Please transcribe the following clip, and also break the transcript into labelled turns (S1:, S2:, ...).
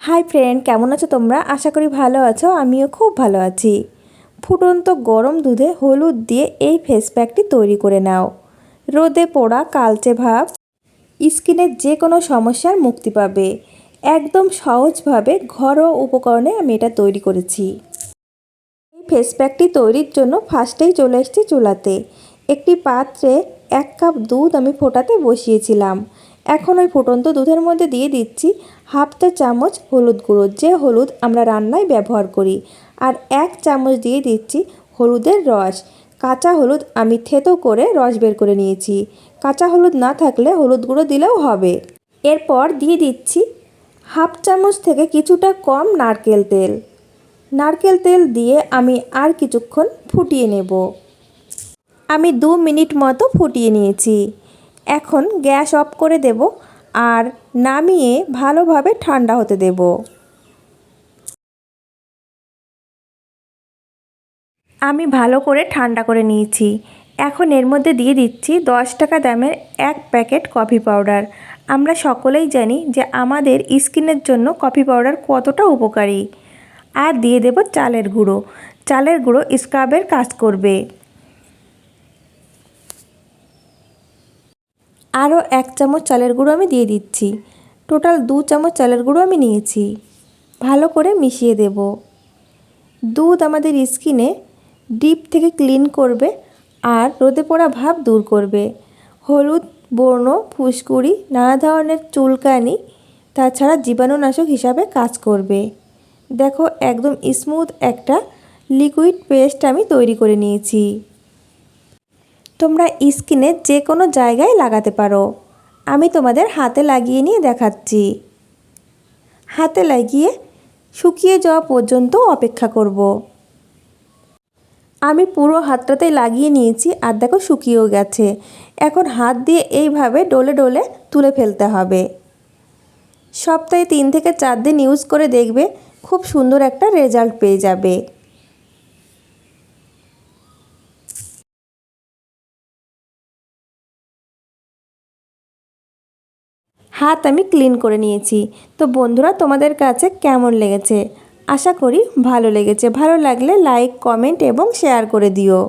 S1: Hi friend, কেমন আছো তোমরা? আশা করি ভালো আছো, আমিও খুব ভালো আছি। ফুটন্ত গরম দুধে হলুদ দিয়ে এই ফেস প্যাকটি তৈরি করে নাও। রোদে পোড়া কালচে ভাব স্কিনের যে কোনো সমস্যার মুক্তি পাবে। একদম সহজভাবে ঘরোয়া উপকরণে আমি এটা তৈরি করেছি। এই ফেস প্যাকটি তৈরির জন্য ফার্স্টেই চলে এসেছি চুলাতে। একটি পাত্রে এক কাপ দুধ আমি ফোটাতে বসিয়েছিলাম। এখন ওই ফুটন্ত দুধের মধ্যে দিয়ে দিচ্ছি হাফ চা চামচ হলুদ গুঁড়ো, যে হলুদ আমরা রান্নায় ব্যবহার করি। আর এক চামচ দিয়ে দিচ্ছি হলুদের রস। কাঁচা হলুদ আমি থেতো করে রস বের করে নিয়েছি। কাঁচা হলুদ না থাকলে হলুদ গুঁড়ো দিলেও হবে। এরপর দিয়ে দিচ্ছি হাফ চামচ থেকে কিছুটা কম নারকেল তেল। নারকেল তেল দিয়ে আমি আর কিছুক্ষণ ফুটিয়ে নেব। আমি দু মিনিট মতো ফুটিয়ে নিয়েছি। এখন গ্যাস অফ করে দেব আর নামিয়ে ভালোভাবে ঠান্ডা হতে দেব। আমি ভালো করে ঠান্ডা করে নিয়েছি। এখন এর মধ্যে দিয়ে দিচ্ছি দশ টাকা দামের এক প্যাকেট কফি পাউডার। আমরা সকলেই জানি যে আমাদের স্কিনের জন্য কফি পাউডার কতটা উপকারী। আর দিয়ে দেব চালের গুঁড়ো। চালের গুঁড়ো স্ক্রাবের কাজ করবে। আরও এক চামচ চালের গুঁড়ো আমি দিয়ে দিচ্ছি। টোটাল দু চামচ চালের গুঁড়ো আমি নিয়েছি। ভালো করে মিশিয়ে দেব। দুধ আমাদের স্কিনে ডিপ থেকে ক্লিন করবে আর রোদে পড়া ভাব দূর করবে। হলুদ, বর্ণ, ফুসকুড়ি, নানা ধরনের চুলকানি, তাছাড়া জীবাণুনাশক হিসাবে কাজ করবে। দেখো একদম স্মুথ একটা লিকুইড পেস্ট আমি তৈরি করে নিয়েছি। তোমরা স্কিনে যে কোনো জায়গায় লাগাতে পারো। আমি তোমাদের হাতে লাগিয়ে নিয়ে দেখাচ্ছি। হাতে লাগিয়ে শুকিয়ে যাওয়া পর্যন্ত অপেক্ষা করব। আমি পুরো হাতটাতে লাগিয়ে নিয়েছি আর দেখো শুকিয়েও গেছে। এখন হাত দিয়ে এইভাবে ডলে ডলে তুলে ফেলতে হবে। সপ্তাহে তিন থেকে চার দিন ইউজ করে দেখবে খুব সুন্দর একটা রেজাল্ট পেয়ে যাবে। হাত আমি ক্লিন করে নিয়েছি। তো বন্ধুরা, তোমাদের কাছে কেমন লেগেছে? আশা করি ভালো লেগেছে। ভালো লাগলে লাইক, কমেন্ট এবং শেয়ার করে দিও।